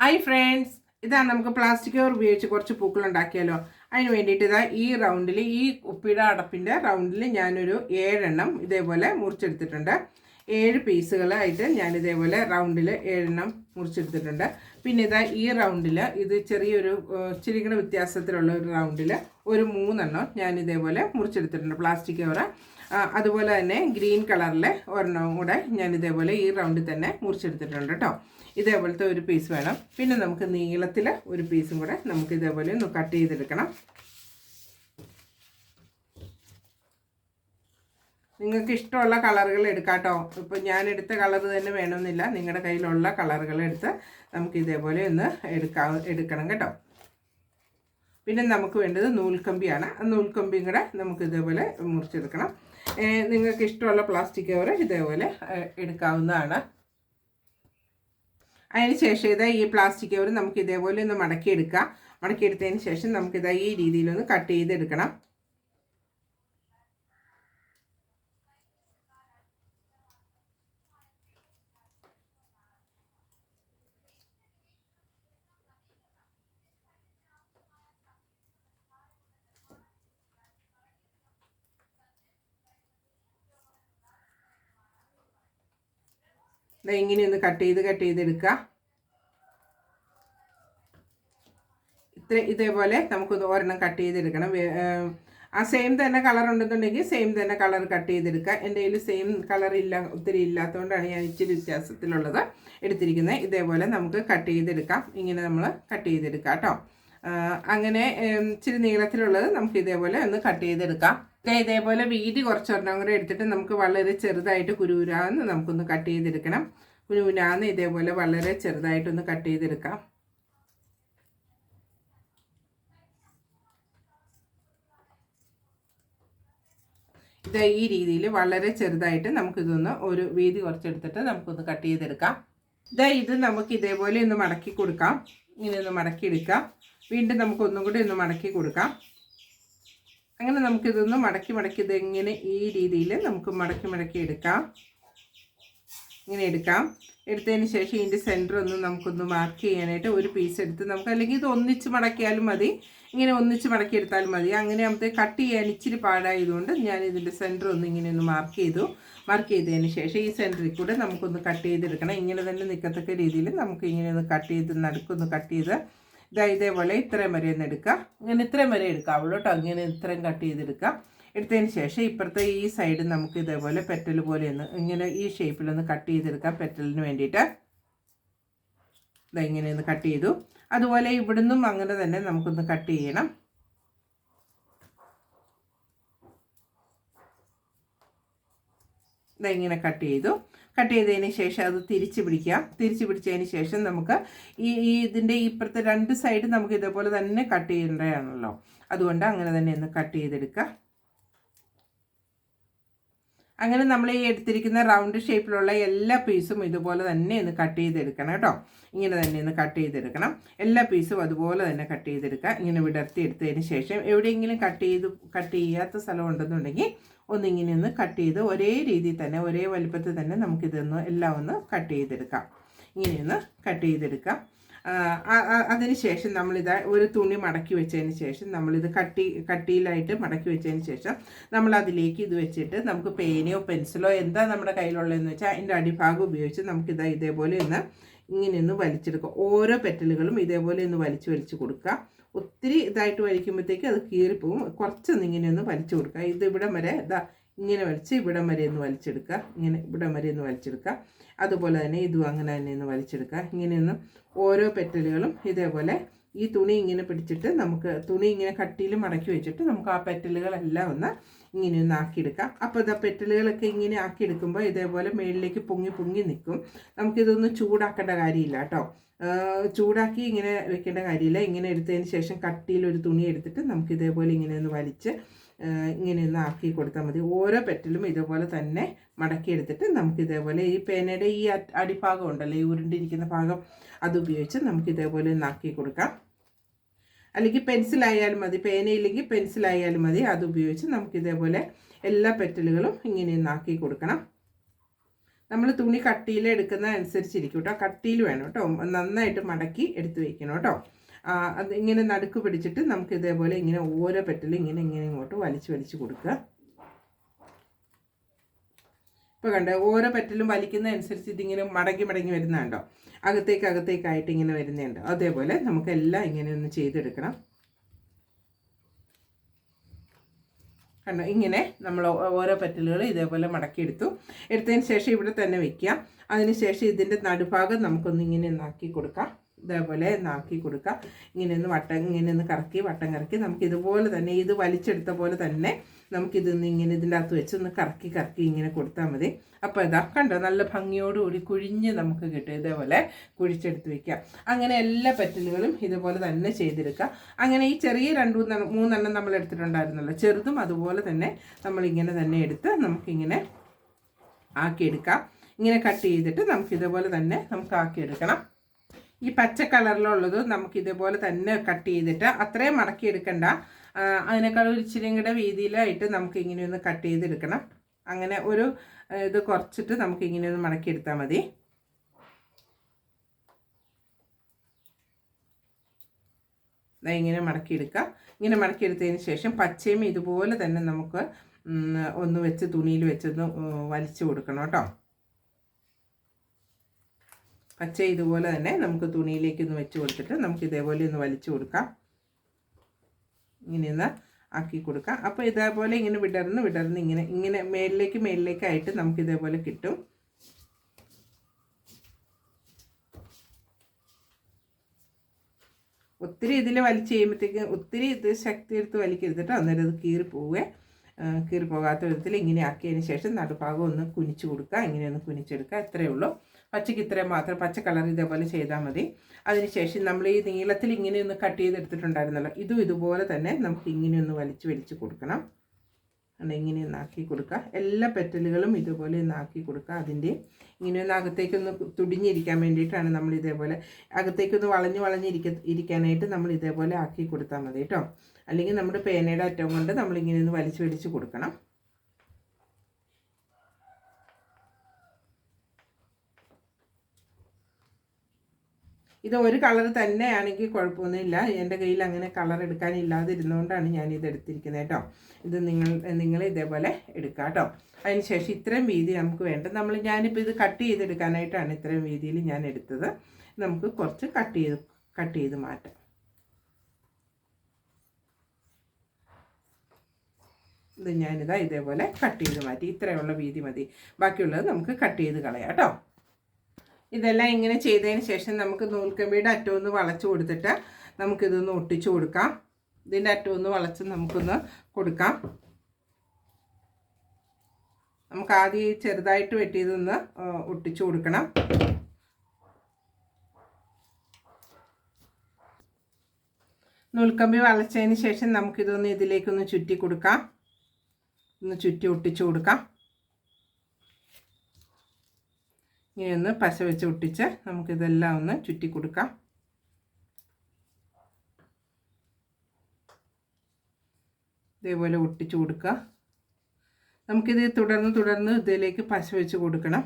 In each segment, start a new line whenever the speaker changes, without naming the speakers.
Hi friends ഇതാ നമുക്ക് plastic cover ഉപയോഗിച്ച് കുറച്ച് പൂക്കൾ ഉണ്ടാക്കിയാലോ? അതിന് വേണ്ടിയിട്ട് ഇതാ ഈ റൗണ്ടിൽ ഈ ഉപ്പിയുടെ അടപ്പിന്റെ റൗണ്ടിൽ ഞാനൊരു ഏഴെണ്ണം ഇതേപോലെ മുറിച്ചെടുത്തിട്ടുണ്ട്. ഏഴ് പീസുകളായിട്ട് ഞാൻ ഇതേപോലെ റൗണ്ടിൽ ഏഴെണ്ണം മുറിച്ചെടുത്തിട്ടുണ്ട്. പിന്നെ ഇതാ ഈ റൗണ്ടിൽ ഇത് ചെറിയൊരു ചിരിക്കണ വ്യത്യാസത്തിലുള്ള ഒരു റൗണ്ടിൽ ഒരു മൂന്നെണ്ണം ഞാൻ ഇതേപോലെ മുറിച്ചെടുത്തിട്ടുണ്ട് പ്ലാസ്റ്റിക് കവർ അതുപോലെ തന്നെ ഗ്രീൻ കളറിലെ ഒരെണ്ണവും കൂടെ ഞാൻ ഇതേപോലെ ഈ റൗണ്ടിൽ തന്നെ മുറിച്ചെടുത്തിട്ടുണ്ട് കേട്ടോ. ഇതേപോലത്തെ ഒരു പീസ് വേണം. പിന്നെ നമുക്ക് നീളത്തിൽ ഒരു പീസും കൂടെ നമുക്ക് ഇതേപോലെ ഒന്ന് കട്ട് ചെയ്തെടുക്കണം. നിങ്ങൾക്ക് ഇഷ്ടമുള്ള കളറുകൾ എടുക്കാട്ടോ കേട്ടോ. ഇപ്പോൾ ഞാൻ എടുത്ത കളർ തന്നെ വേണമെന്നില്ല. നിങ്ങളുടെ കയ്യിലുള്ള കളറുകൾ എടുത്ത് നമുക്ക് ഇതേപോലെ ഒന്ന് എടുക്കാം എടുക്കണം കേട്ടോ. പിന്നെ നമുക്ക് വേണ്ടത് നൂൽക്കമ്പിയാണ്. ആ നൂൽക്കമ്പിയും കൂടെ നമുക്ക് ഇതേപോലെ മുറിച്ചെടുക്കണം. നിങ്ങൾക്ക് ഇഷ്ടമുള്ള പ്ലാസ്റ്റിക് കവർ ഇതേപോലെ എടുക്കാവുന്നതാണ്. അതിന് ശേഷം ഇതാ ഈ പ്ലാസ്റ്റിക് കവർ നമുക്ക് ഇതേപോലെ ഒന്ന് മടക്കിയെടുക്കാം. മടക്കിയെടുത്തതിന് ശേഷം നമുക്കിതാ ഈ രീതിയിലൊന്ന് കട്ട് ചെയ്തെടുക്കണം. ഇങ്ങനെ ഒന്ന് കട്ട് ചെയ്ത് കട്ട് ചെയ്തെടുക്കുക. ഇത്ര ഇതേപോലെ നമുക്കൊന്ന് ഒരെണ്ണം കട്ട് ചെയ്തെടുക്കണം. ആ സെയിം തന്നെ കളർ ഉണ്ടെന്നുണ്ടെങ്കിൽ സെയിം തന്നെ കളർ കട്ട് ചെയ്തെടുക്കുക. എന്റെ കയ്യിൽ സെയിം കളർ ഇല്ല ഒത്തിരി ഇല്ലാത്തതുകൊണ്ടാണ് ഞാൻ ഇച്ചിരി വ്യത്യാസത്തിലുള്ളത് എടുത്തിരിക്കുന്നത്. ഇതേപോലെ നമുക്ക് കട്ട് ചെയ്തെടുക്കാം. ഇങ്ങനെ നമ്മൾ കട്ട് ചെയ്തെടുക്കാം കേട്ടോ. അങ്ങനെ ഇച്ചിരി നീളത്തിലുള്ളത് നമുക്ക് ഇതേപോലെ ഒന്ന് കട്ട് ചെയ്തെടുക്കാം. ഇതേപോലെ വീതി കുറച്ചൊരെണ്ണം കൂടെ എടുത്തിട്ട് നമുക്ക് വളരെ ചെറുതായിട്ട് കുരുകുരാന്ന് നമുക്കൊന്ന് കട്ട് ചെയ്തെടുക്കണം. കുരുകുരാന്ന് ഇതേപോലെ വളരെ ചെറുതായിട്ടൊന്ന് കട്ട് ചെയ്തെടുക്കാം. ഇത് ഈ രീതിയിൽ വളരെ ചെറുതായിട്ട് നമുക്കിതൊന്ന് ഒരു വീതി കുറച്ചെടുത്തിട്ട് നമുക്കൊന്ന് കട്ട് ചെയ്തെടുക്കാം. ഇതാ ഇത് നമുക്ക് ഇതേപോലെ ഒന്ന് മടക്കി കൊടുക്കാം. ഇങ്ങനെ ഒന്ന് മടക്കി എടുക്കാം വീണ്ടും നമുക്ക് ഒന്നും കൂടി ഒന്ന് മടക്കി കൊടുക്കാം. അങ്ങനെ നമുക്കിതൊന്ന് മടക്കി മടക്കി ഇതെങ്ങനെ ഈ രീതിയിൽ നമുക്ക് മടക്കി മടക്കി എടുക്കാം. ഇങ്ങനെ എടുക്കാം. എടുത്തതിന് ശേഷം ഇതിന്റെ സെന്റർ ഒന്ന് നമുക്കൊന്ന് മാർക്ക് ചെയ്യാനായിട്ട് ഒരു പീസ് എടുത്ത് നമുക്ക് അല്ലെങ്കിൽ ഇത് ഒന്നിച്ച് മടക്കിയാലും മതി. ഇങ്ങനെ ഒന്നിച്ച് മടക്കി എടുത്താലും മതി. അങ്ങനെ നമുക്ക് കട്ട് ചെയ്യാൻ ഇച്ചിരി പാടായതുകൊണ്ട് ഞാൻ ഇതിന്റെ സെന്റർ ഒന്ന് ഇങ്ങനെ ഒന്ന് മാർക്ക് ചെയ്തു. മാർക്ക് ചെയ്തതിന് ശേഷം ഈ സെന്ററിൽ കൂടെ നമുക്കൊന്ന് കട്ട് ചെയ്തെടുക്കണം. ഇങ്ങനെ തന്നെ നിൽക്കത്തക്ക രീതിയിൽ നമുക്ക് ഇങ്ങനെ ഒന്ന് കട്ട് ചെയ്ത് നടുക്കൊന്ന് കട്ട് ചെയ്ത് ഇതാ ഇതേപോലെ ഇത്രയും വരെ ഒന്ന് എടുക്കുക ഇങ്ങനെ ഇത്രയും വരെ എടുക്കാവുള്ളൂ കേട്ടോ. ഇങ്ങനെ ഇത്രയും കട്ട് ചെയ്തെടുക്കാം. എടുത്തതിന് ശേഷം ഇപ്പുറത്തെ ഈ സൈഡ് നമുക്ക് ഇതേപോലെ പെറ്റൽ പോലെ ഒന്ന് ഇങ്ങനെ ഈ ഷേപ്പിലൊന്ന് കട്ട് ചെയ്തെടുക്കാം പെറ്റലിന് വേണ്ടിയിട്ട്. ഇതാ ഇങ്ങനെ ഒന്ന് കട്ട് ചെയ്തു. അതുപോലെ ഇവിടുന്നും അങ്ങനെ തന്നെ നമുക്കൊന്ന് കട്ട് ചെയ്യണം. ഇതാ ഇങ്ങനെ കട്ട് ചെയ്തു. കട്ട് ചെയ്തതിന് ശേഷം അത് തിരിച്ച് പിടിക്കാം തിരിച്ച് പിടിച്ചതിന് ശേഷം നമുക്ക് ഈ ഈ ഇതിന്റെ ഇപ്പുറത്തെ രണ്ട് സൈഡ് നമുക്ക് ഇതേപോലെ തന്നെ കട്ട് ചെയ്യേണ്ടതാണല്ലോ. അതുകൊണ്ട് അങ്ങനെ തന്നെ ഒന്ന് കട്ട് ചെയ്തെടുക്കുക. അങ്ങനെ നമ്മൾ ഈ എടുത്തിരിക്കുന്ന റൗണ്ട് ഷേപ്പിലുള്ള എല്ലാ പീസും ഇതുപോലെ തന്നെ ഒന്ന് കട്ട് ചെയ്തെടുക്കണം കേട്ടോ. ഇങ്ങനെ തന്നെ ഒന്ന് കട്ട് ചെയ്തെടുക്കണം. എല്ലാ പീസും അതുപോലെ തന്നെ കട്ട് ചെയ്തെടുക്കുക. ഇങ്ങനെ വിടർത്തി എടുത്തതിന് ശേഷം എവിടെയെങ്കിലും കട്ട് ചെയ്ത് കട്ട് ചെയ്യാത്ത സ്ഥലം ഉണ്ടെന്നുണ്ടെങ്കിൽ ഒന്നിങ്ങനെ ഒന്ന് കട്ട് ചെയ്ത് ഒരേ രീതിയിൽ തന്നെ ഒരേ വലുപ്പത്തിൽ തന്നെ നമുക്കിതൊന്ന് എല്ലാം ഒന്ന് കട്ട് ചെയ്തെടുക്കാം. ഇങ്ങനെയൊന്ന് കട്ട് ചെയ്തെടുക്കാം. അതിന് ശേഷം നമ്മളിത് ഒരു തുണി മടക്കി വെച്ചതിന് ശേഷം നമ്മളിത് കട്ടി കട്ടിയിലായിട്ട് മടക്കി വെച്ചതിന് ശേഷം നമ്മൾ അതിലേക്ക് ഇത് വെച്ചിട്ട് നമുക്ക് പേനയോ പെൻസിലോ എന്താ നമ്മുടെ കയ്യിലുള്ളതെന്ന് വെച്ചാൽ അതിന്റെ അടിഭാഗം ഉപയോഗിച്ച് നമുക്കിത് ഇതേപോലെ ഒന്ന് ഇങ്ങനെ ഒന്ന് വലിച്ചെടുക്കുക. ഓരോ പെറ്റലുകളും ഇതേപോലെ ഒന്ന് വലിച്ചു വലിച്ചു കൊടുക്കുക. ഒത്തിരി ഇതായിട്ട് വലിക്കുമ്പോഴത്തേക്ക് അത് കീറിപ്പോവും. കുറച്ചൊന്ന് ഇങ്ങനെ ഒന്ന് വലിച്ചു കൊടുക്കുക. ഇത് ഇവിടം വരെ ഇതാ ഇങ്ങനെ വലിച്ച് ഇവിടം വരെ ഒന്ന് വലിച്ചെടുക്കുക. ഇങ്ങനെ ഇവിടം വരെ ഒന്ന് വലിച്ചെടുക്കുക. അതുപോലെ തന്നെ ഇതും അങ്ങനെ തന്നെ ഒന്ന് വലിച്ചെടുക്കുക. ഇങ്ങനെയൊന്ന് ഓരോ പെറ്റലുകളും ഇതേപോലെ ഈ തുണി ഇങ്ങനെ പിടിച്ചിട്ട് നമുക്ക് തുണി ഇങ്ങനെ കട്ടിയിൽ മടക്കി വെച്ചിട്ട് നമുക്ക് ആ പെറ്റലുകളെല്ലാം ഒന്ന് ഇങ്ങനെ ഒന്ന് ആക്കിയെടുക്കാം. അപ്പോൾ ഇതാ പെറ്റലുകളൊക്കെ ഇങ്ങനെ ആക്കിയെടുക്കുമ്പോൾ ഇതേപോലെ മേളിലേക്ക് പൊങ്ങി പൊങ്ങി നിൽക്കും. നമുക്കിതൊന്നും ചൂടാക്കേണ്ട കാര്യമില്ല കേട്ടോ. ചൂടാക്കി ഇങ്ങനെ വെക്കേണ്ട കാര്യമില്ല. ഇങ്ങനെ എടുത്തതിന് ശേഷം കട്ടിയിൽ ഒരു തുണി എടുത്തിട്ട് നമുക്ക് ഇതേപോലെ ഇങ്ങനെ ഒന്ന് വലിച്ച് ഇങ്ങനെ ഒന്ന് ആക്കി കൊടുത്താൽ മതി. ഓരോ പെറ്റലും ഇതുപോലെ തന്നെ മടക്കിയെടുത്തിട്ട് നമുക്ക് ഇതേപോലെ ഈ പേനയുടെ ഈ അടിഭാഗം ഉണ്ടല്ലോ ഈ ഉരുണ്ടിരിക്കുന്ന ഭാഗം അതുപയോഗിച്ച് നമുക്ക് ഇതേപോലെ ഒന്ന് ആക്കി കൊടുക്കാം. അല്ലെങ്കിൽ പെൻസിലായാലും മതി പേനയില്ലെങ്കിൽ പെൻസിലായാലും മതി. അതുപയോഗിച്ച് നമുക്ക് ഇതേപോലെ എല്ലാ പെറ്റലുകളും ഇങ്ങനെ ഒന്ന് ആക്കി കൊടുക്കണം. നമ്മൾ തുണി കട്ടിയിൽ എടുക്കുന്ന അനുസരിച്ചിരിക്കും കേട്ടോ. കട്ടിയിൽ വേണം കേട്ടോ. നന്നായിട്ട് മടക്കി എടുത്ത് വയ്ക്കണം കേട്ടോ. അത് ഇങ്ങനെ നടുക്ക് പിടിച്ചിട്ട് നമുക്ക് ഇതേപോലെ ഇങ്ങനെ ഓരോ പെറ്റലും ഇങ്ങനെ ഇങ്ങനെ ഇങ്ങോട്ട് വലിച്ചു വലിച്ചു കൊടുക്കുക. ഇപ്പോൾ കണ്ടോ ഓരോ പെറ്റലും വലിക്കുന്ന അനുസരിച്ച് ഇതിങ്ങനെ മടങ്ങി മടങ്ങി വരുന്നുണ്ടോ അകത്തേക്ക് അകത്തേക്കായിട്ട് ഇങ്ങനെ വരുന്നുണ്ട് അതേപോലെ നമുക്ക് എല്ലാം ഇങ്ങനെ ഒന്ന് ചെയ്തെടുക്കണം. കണ്ടോ ഇങ്ങനെ നമ്മൾ ഓരോ പെറ്റലുകൾ ഇതേപോലെ മടക്കിയെടുത്തു. എടുത്തതിന് ശേഷം ഇവിടെ തന്നെ വെക്കുക. അതിന് ശേഷം ഇതിന്റെ നടുഭാഗം നമുക്കൊന്ന് ഇങ്ങനെ ഒന്നാക്കി കൊടുക്കാം. ഇതേപോലെ നാക്കി കൊടുക്കുക ഇങ്ങനെ ഒന്ന് വട്ടം ഇങ്ങനെ ഒന്ന് കറക്കി വട്ടം കറക്കി നമുക്ക് ഇതുപോലെ തന്നെ ഇത് വലിച്ചെടുത്ത പോലെ തന്നെ നമുക്കിതൊന്ന് ഇങ്ങനെ ഇതിന്റെ അകത്ത് വെച്ച് ഒന്ന് കറക്കി കറക്കി ഇങ്ങനെ കൊടുത്താൽ മതി. അപ്പോൾ ഇതാ കണ്ടോ നല്ല ഭംഗിയോടുകൂടി കുഴിഞ്ഞ് നമുക്ക് കിട്ടും. ഇതേപോലെ കുഴിച്ചെടുത്ത് വയ്ക്കാം അങ്ങനെ എല്ലാ പറ്റലുകളും ഇതുപോലെ തന്നെ ചെയ്തെടുക്കുക അങ്ങനെ ഈ ചെറിയ രണ്ട് മൂന്നെണ്ണം നമ്മൾ എടുത്തിട്ടുണ്ടായിരുന്നല്ലോ. ചെറുതും അതുപോലെ തന്നെ നമ്മളിങ്ങനെ തന്നെ എടുത്ത് നമുക്കിങ്ങനെ ആക്കിയെടുക്കാം. ഇങ്ങനെ കട്ട് ചെയ്തിട്ട് നമുക്ക് ഇതുപോലെ തന്നെ നമുക്ക് ആക്കിയെടുക്കണം. ഈ പച്ച കളറിലുള്ളത് നമുക്ക് ഇതേപോലെ തന്നെ കട്ട് ചെയ്തിട്ട് അത്രയും മടക്കി എടുക്കണ്ട. അതിനേക്കാൾ ഒരു ഇച്ചിരി കൂടെ വീതിയിലായിട്ട് നമുക്ക് ഇങ്ങനെ ഒന്ന് കട്ട് ചെയ്തെടുക്കണം. അങ്ങനെ ഒരു ഇത് കുറച്ചിട്ട് നമുക്ക് ഇങ്ങനെ ഒന്ന് മടക്കി എടുത്താൽ മതി. ഇങ്ങനെ മടക്കിയെടുക്കുക ഇങ്ങനെ മടക്കിയെടുത്തതിന് ശേഷം പച്ചയും ഇതുപോലെ തന്നെ നമുക്ക് ഒന്ന് വെച്ച് തുണിയിൽ വെച്ചൊന്ന് വലിച്ചു കൊടുക്കണം കേട്ടോ. പച്ച ഇതുപോലെ തന്നെ നമുക്ക് തുണിയിലേക്ക് ഒന്ന് വെച്ച് കൊടുത്തിട്ട് നമുക്ക് ഇതേപോലെ ഒന്ന് വലിച്ചു കൊടുക്കാം. ഇങ്ങനെയൊന്ന് ആക്കി കൊടുക്കാം. അപ്പോൾ ഇതേപോലെ ഇങ്ങനെ വിടർന്ന് വിടർന്ന് ഇങ്ങനെ ഇങ്ങനെ മേലിലേക്ക് മേലിലേക്കായിട്ട് നമുക്ക് ഇതേപോലെ കിട്ടും. ഒത്തിരി ഇതിൽ വലിച്ച് കഴിയുമ്പോഴത്തേക്ക് ഒത്തിരി ഇത് ശക്തി എടുത്ത് വലിക്കരുത് അന്നേരം അത് കീറി പോവുക കീറി പോകാത്ത വിധത്തിൽ ഇങ്ങനെ ആക്കിയതിന് ശേഷം നടുഭാഗം ഒന്ന് കുനിച്ച് കൊടുക്കുക. ഇങ്ങനെ ഒന്ന് കുനിച്ചെടുക്കുക. അത്രയേ ഉള്ളൂ. പച്ചയ്ക്ക് ഇത്രയും മാത്രം പച്ച കളർ ഇതേപോലെ ചെയ്താൽ മതി. അതിനുശേഷം നമ്മൾ ഈ നീളത്തിൽ ഇങ്ങനെ ഒന്ന് കട്ട് ചെയ്തെടുത്തിട്ടുണ്ടായിരുന്നല്ലോ ഇതും ഇതുപോലെ തന്നെ നമുക്ക് ഇങ്ങനെ ഒന്ന് വലിച്ച് വലിച്ച് കൊടുക്കണം. ഇങ്ങനെ ഒന്നാക്കി കൊടുക്കുക. എല്ലാ പെറ്റലുകളും ഇതുപോലെ ഒന്നാക്കി കൊടുക്കുക. അതിന്റെ ഇങ്ങനെ ഒന്ന് അകത്തേക്കൊന്ന് തുടിഞ്ഞിരിക്കാൻ വേണ്ടിയിട്ടാണ് നമ്മൾ ഇതേപോലെ അകത്തേക്കൊന്ന് വളഞ്ഞ് വളഞ്ഞിരിക്ക ഇരിക്കാനായിട്ട് നമ്മൾ ഇതേപോലെ ആക്കി കൊടുത്താൽ മതി കേട്ടോ. അല്ലെങ്കിൽ നമ്മുടെ പേനയുടെ അറ്റം കൊണ്ട് നമ്മളിങ്ങനെ ഒന്ന് വലിച്ച് വലിച്ച് കൊടുക്കണം. ഇത് ഒരു കളർ തന്നെയാണെങ്കിൽ കുഴപ്പമൊന്നുമില്ല. എന്റെ കയ്യിൽ അങ്ങനെ കളർ എടുക്കാനില്ലാതിരുന്നുകൊണ്ടാണ് ഞാൻ ഇത് എടുത്തിരിക്കുന്നത് കേട്ടോ. ഇത് നിങ്ങൾ നിങ്ങൾ ഇതേപോലെ എടുക്കുക കേട്ടോ. അതിനുശേഷം ഇത്രയും വീതി നമുക്ക് വേണ്ട. നമ്മൾ ഞാനിപ്പോൾ ഇത് കട്ട് ചെയ്തെടുക്കാനായിട്ടാണ് ഇത്രയും വീതിയിൽ ഞാൻ എടുത്തത്. നമുക്ക് കുറച്ച് കട്ട് ചെയ്ത് കട്ട് ചെയ്ത് മാറ്റാം. ഇത് ഞാനിതാ ഇതേപോലെ കട്ട് ചെയ്ത് മാറ്റി. ഇത്രയുള്ള വീതി മതി. ബാക്കിയുള്ളത് നമുക്ക് കട്ട് ചെയ്ത് കളയാം കേട്ടോ. ഇതെല്ലാം ഇങ്ങനെ ചെയ്തതിന് ശേഷം നമുക്ക് നൂൽക്കമ്പിയുടെ അറ്റം ഒന്ന് വളച്ച് കൊടുത്തിട്ട് നമുക്കിതൊന്ന് ഒട്ടിച്ചു കൊടുക്കാം. ഇതിന്റെ അറ്റം ഒന്ന് വളച്ച് നമുക്കൊന്ന് കൊടുക്കാം. നമുക്ക് ആദ്യം ഈ ചെറുതായിട്ട് വെട്ടിയതൊന്ന് ഒട്ടിച്ചു കൊടുക്കണം. നൂൽക്കമ്പി വളച്ചതിന് ശേഷം നമുക്കിതൊന്ന് ഇതിലേക്കൊന്ന് ചുറ്റി കൊടുക്കാം. ഒന്ന് ചുറ്റി ഒട്ടിച്ചു കൊടുക്കാം. ഇങ്ങനെ ഒന്ന് പശ വെച്ച് ഒട്ടിച്ച് നമുക്കിതെല്ലാം ഒന്ന് ചുറ്റി കൊടുക്കാം ഇതേപോലെ ഒട്ടിച്ചു കൊടുക്കുക. നമുക്കിത് തുടർന്ന് തുടർന്ന് ഇതിലേക്ക് പശ വെച്ച് കൊടുക്കണം.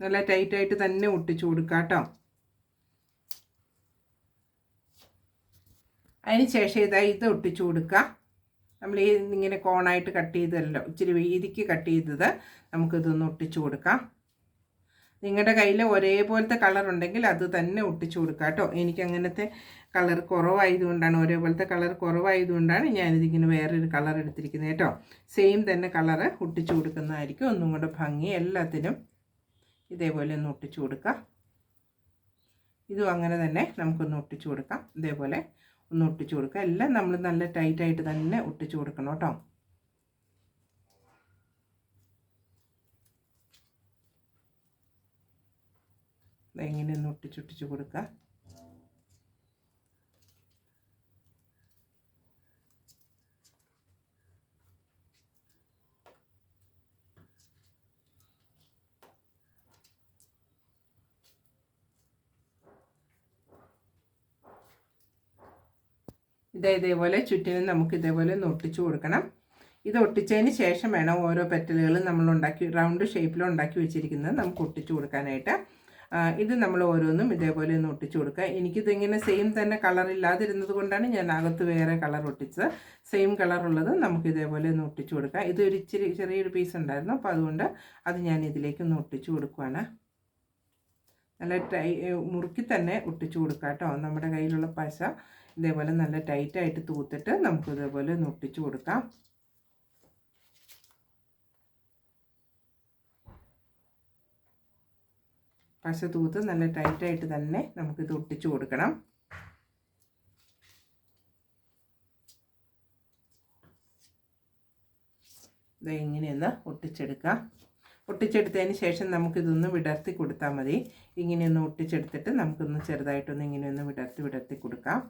നല്ല ടൈറ്റായിട്ട് തന്നെ ഒട്ടിച്ചു കൊടുക്കാം കേട്ടോ. അതിന് ശേഷം ഇതാ ഇത് ഒട്ടിച്ചു കൊടുക്കുക. നമ്മൾ ഈ ഇങ്ങനെ കോണായിട്ട് കട്ട് ചെയ്തല്ലോ ഇച്ചിരി വീതിക്ക് കട്ട് ചെയ്തത് നമുക്കിതൊന്ന് ഒട്ടിച്ചു കൊടുക്കാം. നിങ്ങളുടെ കയ്യിൽ ഒരേപോലത്തെ കളർ ഉണ്ടെങ്കിൽ അത് തന്നെ ഒട്ടിച്ചു കൊടുക്കുക കേട്ടോ. എനിക്ക് അങ്ങനത്തെ കളർ കുറവായതുകൊണ്ടാണ് ഒരേപോലത്തെ കളർ കുറവായതുകൊണ്ടാണ് ഞാനിതിങ്ങനെ വേറൊരു കളർ എടുത്തിരിക്കുന്നത് കേട്ടോ. സെയിം തന്നെ കളറ് ഒട്ടിച്ചു കൊടുക്കുന്നതായിരിക്കും. ഒന്നും കൂടെ ഭംഗി എല്ലാത്തിനും ഇതേപോലെ ഒന്ന് ഒട്ടിച്ചു കൊടുക്കുക. ഇതും അങ്ങനെ തന്നെ നമുക്കൊന്ന് ഒട്ടിച്ചു കൊടുക്കാം. ഇതേപോലെ ഒന്ന് ഒട്ടിച്ചു കൊടുക്കുക. എല്ലാം നമ്മൾ നല്ല ടൈറ്റായിട്ട് തന്നെ ഒട്ടിച്ചു കൊടുക്കണം കേട്ടോ. ഇങ്ങനെ ഒന്ന് ഒട്ടിച്ചൊട്ടിച്ച് കൊടുക്കുക. ഇതേ ഇതേപോലെ ചുറ്റിനും നമുക്ക് ഇതേപോലെ ഒന്ന് ഒട്ടിച്ചു കൊടുക്കണം. ഇത് ഒട്ടിച്ചതിന് ശേഷം വേണം ഓരോ പെറ്റലുകളും നമ്മൾ ഉണ്ടാക്കി റൗണ്ട് ഷേപ്പിൽ ഉണ്ടാക്കി വെച്ചിരിക്കുന്നത് നമുക്ക് ഒട്ടിച്ചു കൊടുക്കാനായിട്ട്. ഇത് നമ്മൾ ഓരോന്നും ഇതേപോലെ ഒന്ന് ഒട്ടിച്ചു കൊടുക്കുക. എനിക്കിതിങ്ങനെ സെയിം തന്നെ കളർ ഇല്ലാതിരുന്നത് കൊണ്ടാണ് ഞാൻ അകത്ത് വേറെ കളർ ഒട്ടിച്ചത്. സെയിം കളറുള്ളത് നമുക്ക് ഇതേപോലെ ഒന്ന് ഒട്ടിച്ചു കൊടുക്കാം ഇത് ഒരു ഇച്ചിരി ചെറിയൊരു പീസ് ഉണ്ടായിരുന്നു. അപ്പോൾ അതുകൊണ്ട് അത് ഞാൻ ഇതിലേക്ക് ഒന്ന് ഒട്ടിച്ചു കൊടുക്കുവാണ്. നല്ല ടൈ മുറുക്കി തന്നെ ഒട്ടിച്ചു കൊടുക്കാം കേട്ടോ. നമ്മുടെ കയ്യിലുള്ള പശ ഇതേപോലെ നല്ല ടൈറ്റായിട്ട് തൂത്തിട്ട് നമുക്ക് ഇതേപോലെ ഒന്ന് ഒട്ടിച്ചു കൊടുക്കാം. പശ തൂത്ത് നല്ല ടൈറ്റായിട്ട് തന്നെ നമുക്കിത് ഒട്ടിച്ചു കൊടുക്കണം. ഇത് ഇങ്ങനെയൊന്ന് ഒട്ടിച്ചെടുക്കാം. ഒട്ടിച്ചെടുത്തതിന് ശേഷം നമുക്കിതൊന്ന് വിടർത്തി കൊടുത്താൽ മതി. ഇങ്ങനെയൊന്ന് ഒട്ടിച്ചെടുത്തിട്ട് നമുക്കൊന്ന് ചെറുതായിട്ടൊന്ന് ഇങ്ങനെയൊന്ന് വിടർത്തി വിടർത്തി കൊടുക്കാം.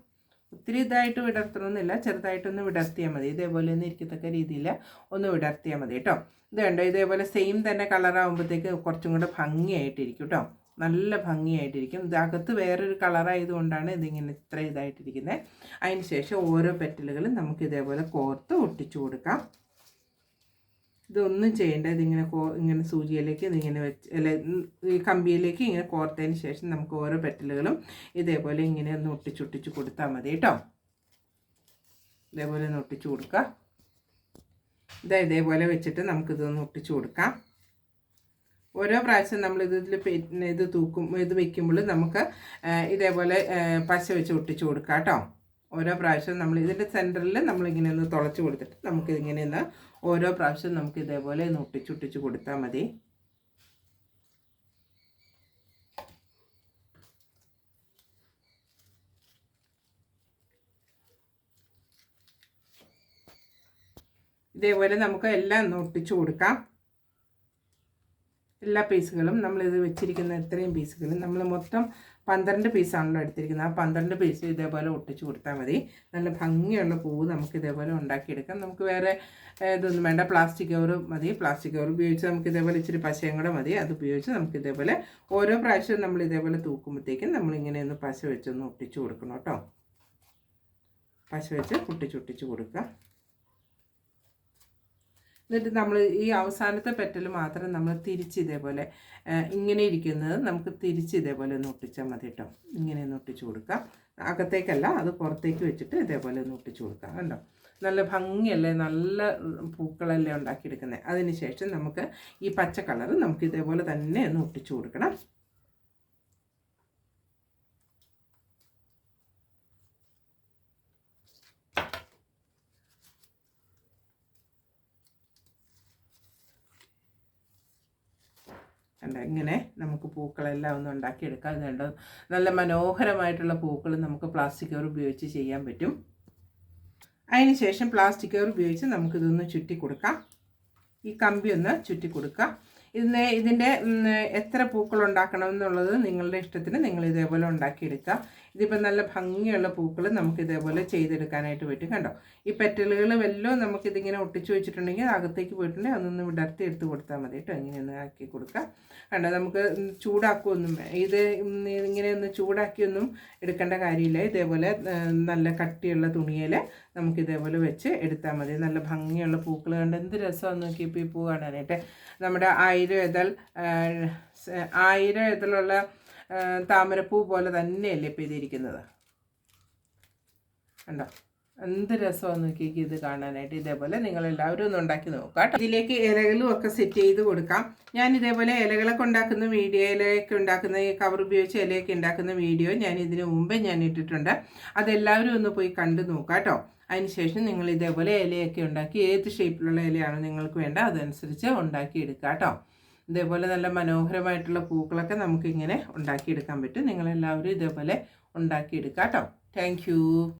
ഒത്തിരി ഇതായിട്ട് വിടർത്തണമെന്നില്ല ചെറുതായിട്ടൊന്ന് വിടർത്തിയാൽ മതി. ഇതേപോലെ ഒന്ന് ഇരിക്കത്തക്ക രീതിയിൽ ഒന്ന് വിടർത്തിയാൽ മതി കേട്ടോ. ഇത് കണ്ടോ? ഇതേപോലെ സെയിം തന്നെ കളറാകുമ്പോഴത്തേക്ക് കുറച്ചും കൂടെ ഭംഗിയായിട്ടിരിക്കും കേട്ടോ. നല്ല ഭംഗിയായിട്ടിരിക്കും. ഇതകത്ത് വേറൊരു കളറായതുകൊണ്ടാണ് ഇതിങ്ങനെ ഇത്ര ഇതായിട്ടിരിക്കുന്നത് അതിന് ശേഷം ഓരോ പെറ്റലുകളും നമുക്ക് ഇതേപോലെ കോർത്ത് ഒട്ടിച്ചു കൊടുക്കാം. ഇതൊന്നും ചെയ്യേണ്ട. ഇതിങ്ങനെ കോ ഇങ്ങനെ സൂചിയിലേക്ക് ഇതിങ്ങനെ വെച്ച് അല്ല ഈ കമ്പിയിലേക്ക് ഇങ്ങനെ കോർത്തതിന് ശേഷം നമുക്ക് ഓരോ പെറ്റലുകളും ഇതേപോലെ ഇങ്ങനെ ഒന്ന് ഒട്ടിച്ചൊട്ടിച്ച് കൊടുത്താൽ മതി കേട്ടോ. ഇതേപോലെ ഒന്ന് ഒട്ടിച്ചു കൊടുക്കുക. ഇതാ ഇതേപോലെ വെച്ചിട്ട് നമുക്കിതൊന്ന് ഒട്ടിച്ചു കൊടുക്കാം. ഓരോ പ്രാവശ്യം നമ്മൾ ഇതിൽ പിന്നെ ഇത് തൂക്കും ഇത് വെക്കുമ്പോൾ നമുക്ക് ഇതേപോലെ പശ വെച്ച് ഒട്ടിച്ചു കൊടുക്കാം കേട്ടോ. ഓരോ പ്രാവശ്യം നമ്മൾ ഇതിന്റെ സെന്ററിൽ നമ്മളിങ്ങനെ ഒന്ന് തുളച്ച് കൊടുത്തിട്ട് നമുക്ക് ഇങ്ങനെ ഒന്ന് ഓരോ പ്രാവശ്യം നമുക്ക് ഇതേപോലെ ഒന്ന് ഒട്ടിച്ചൊട്ടിച്ച് കൊടുത്താൽ മതി. ഇതേപോലെ നമുക്ക് എല്ലാം ഒന്ന് ഒട്ടിച്ചു കൊടുക്കാം. എല്ലാ പീസുകളും നമ്മളിത് വെച്ചിരിക്കുന്ന ഇത്രയും പീസുകളും നമ്മൾ മൊത്തം പന്ത്രണ്ട് പീസാണല്ലോ എടുത്തിരിക്കുന്നത്. ആ പന്ത്രണ്ട് പീസ് ഇതേപോലെ ഒട്ടിച്ചു കൊടുത്താൽ മതി. നല്ല ഭംഗിയുള്ള പൂവ് നമുക്ക് ഇതേപോലെ ഉണ്ടാക്കിയെടുക്കാം. നമുക്ക് വേറെ ഇതൊന്നും വേണ്ട. പ്ലാസ്റ്റിക് കവർ മതി. പ്ലാസ്റ്റിക് കവർ ഉപയോഗിച്ച് നമുക്ക് ഇതേപോലെ ഇച്ചിരി പശയും കൂടെ മതി. അത് ഉപയോഗിച്ച് നമുക്ക് ഇതേപോലെ ഓരോ പ്രാവശ്യവും നമ്മൾ ഇതേപോലെ തൂക്കുമ്പോഴത്തേക്കും നമ്മളിങ്ങനെ ഒന്ന് പശ വെച്ചൊന്ന് ഒട്ടിച്ചു കൊടുക്കണം കേട്ടോ. പശ വെച്ച് ഒട്ടിച്ചൊട്ടിച്ച് കൊടുക്കുക. എന്നിട്ട് നമ്മൾ ഈ അവസാനത്തെ പെറ്റൽ മാത്രം നമ്മൾ തിരിച്ച് ഇതേപോലെ ഇങ്ങനെ ഇരിക്കുന്നത് നമുക്ക് തിരിച്ച് ഇതേപോലെ ഒന്ന് ഒട്ടിച്ചാൽ മതി കേട്ടോ ഇങ്ങനെ ഒന്ന് ഒട്ടിച്ചു കൊടുക്കാം. അകത്തേക്കല്ല അത് പുറത്തേക്ക് വെച്ചിട്ട് ഇതേപോലെ ഒന്ന് ഒട്ടിച്ചു കൊടുക്കാം കണ്ടോ? നല്ല ഭംഗിയല്ലേ? നല്ല പൂക്കളല്ലേ ഉണ്ടാക്കിയെടുക്കുന്നത് അതിന് ശേഷം നമുക്ക് ഈ പച്ച കളർ നമുക്ക് ഇതേപോലെ തന്നെ ഒന്ന് ഒട്ടിച്ചു കൊടുക്കണം. കണ്ടോ ഇങ്ങനെ നമുക്ക് പൂക്കളെല്ലാം ഒന്ന് ഉണ്ടാക്കിയെടുക്കാം ഇത് നല്ല മനോഹരമായിട്ടുള്ള പൂക്കൾ നമുക്ക് പ്ലാസ്റ്റിക് കവർ ഉപയോഗിച്ച് ചെയ്യാൻ പറ്റും. അതിന് ശേഷം പ്ലാസ്റ്റിക് കവർ ഉപയോഗിച്ച് നമുക്കിതൊന്ന് ചുറ്റി കൊടുക്കാം. ഈ കമ്പി ഒന്ന് ചുറ്റി കൊടുക്കാം. ഇതിന് ഇതിന്റെ എത്ര പൂക്കൾ ഉണ്ടാക്കണം എന്നുള്ളത് നിങ്ങളുടെ ഇഷ്ടത്തിന് നിങ്ങൾ ഇതേപോലെ ഉണ്ടാക്കിയെടുക്കുക ഇതിപ്പോൾ നല്ല ഭംഗിയുള്ള പൂക്കൾ നമുക്ക് ഇതേപോലെ ചെയ്തെടുക്കാനായിട്ട് പറ്റും. കണ്ടോ? ഈ പെറ്റലുകൾ വല്ലതും നമുക്കിതിങ്ങനെ ഒട്ടിച്ചു വെച്ചിട്ടുണ്ടെങ്കിൽ അകത്തേക്ക് പോയിട്ടുണ്ടെങ്കിൽ അതൊന്ന് വിടർത്തി എടുത്ത് കൊടുത്താൽ മതി കേട്ടോ. ഇങ്ങനെ ഒന്ന് ആക്കി കൊടുക്കാം. കണ്ടോ? നമുക്ക് ചൂടാക്കുമൊന്നും ഇത് ഇങ്ങനെ ഒന്ന് ചൂടാക്കിയൊന്നും എടുക്കേണ്ട കാര്യമില്ല. ഇതേപോലെ നല്ല കട്ടിയുള്ള തുണിയിൽ നമുക്ക് ഇതേപോലെ വെച്ച് എടുത്താൽ മതി. നല്ല ഭംഗിയുള്ള പൂക്കൾ കണ്ട് എന്ത് രസമാണെന്ന് നോക്കിയപ്പോൾ ഈ പൂ കാണാനായിട്ട്. നമ്മുടെ ആയിരം ഇതൾ ആയിരം ഇതളുള്ള താമരപ്പൂ പോലെ തന്നെയല്ലേ ഇപ്പോൾ ഇതിരിക്കുന്നത്? കണ്ടോ? എന്ത് രസമാണ് നോക്കിയേക്ക് ഇത് കാണാനായിട്ട്. ഇതേപോലെ നിങ്ങൾ എല്ലാവരും ഒന്ന് ഉണ്ടാക്കി കേട്ടോ. ഇതിലേക്ക് ഇലകളും ഒക്കെ സെറ്റ് ചെയ്ത് കൊടുക്കാം. ഞാൻ ഇതേപോലെ ഇലകളൊക്കെ ഉണ്ടാക്കുന്ന വീഡിയോ ഇലയൊക്കെ ഉണ്ടാക്കുന്ന ഈ കവർ ഉപയോഗിച്ച് ഇലയൊക്കെ ഉണ്ടാക്കുന്ന വീഡിയോ ഞാൻ ഇതിന് മുമ്പേ ഞാൻ ഇട്ടിട്ടുണ്ട്. അതെല്ലാവരും ഒന്ന് പോയി കണ്ടു നോക്കാട്ടോ കേട്ടോ. അതിനുശേഷം നിങ്ങൾ ഇതേപോലെ ഇലയൊക്കെ ഉണ്ടാക്കി ഏത് ഷേപ്പിലുള്ള ഇലയാണ് നിങ്ങൾക്ക് വേണ്ട അതനുസരിച്ച് ഉണ്ടാക്കി എടുക്കാം കേട്ടോ. ഇതേപോലെ നല്ല മനോഹരമായിട്ടുള്ള പൂക്കളൊക്കെ നമുക്കിങ്ങനെ ഉണ്ടാക്കിയെടുക്കാൻ പറ്റും. നിങ്ങളെല്ലാവരും ഇതേപോലെ ഉണ്ടാക്കിയെടുക്കാം കേട്ടോ താങ്ക്